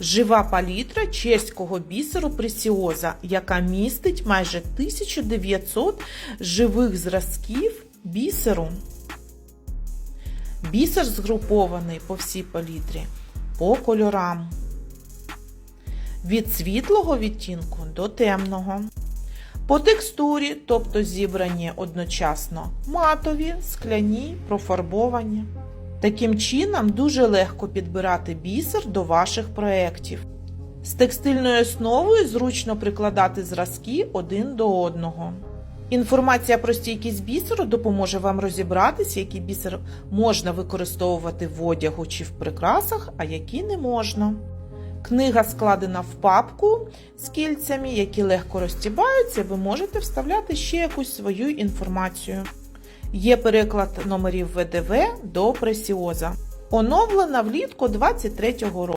Жива палітра чеського бісеру пресіоза, яка містить майже 1900 живих зразків бісеру. Бісер згрупований по всій палітрі по кольорам. Від світлого відтінку до темного. По текстурі, тобто зібрані одночасно матові, скляні, профарбовані. Таким чином дуже легко підбирати бісер до ваших проєктів. З текстильною основою зручно прикладати зразки один до одного. Інформація про стійкість бісеру допоможе вам розібратися, який бісер можна використовувати в одягу чи в прикрасах, а які не можна. Книга складена в папку з кільцями, які легко розтібаються, ви можете вставляти ще якусь свою інформацію. Є переклад номерів ВДВ до пресіоза. Оновлена влітку 23-го року.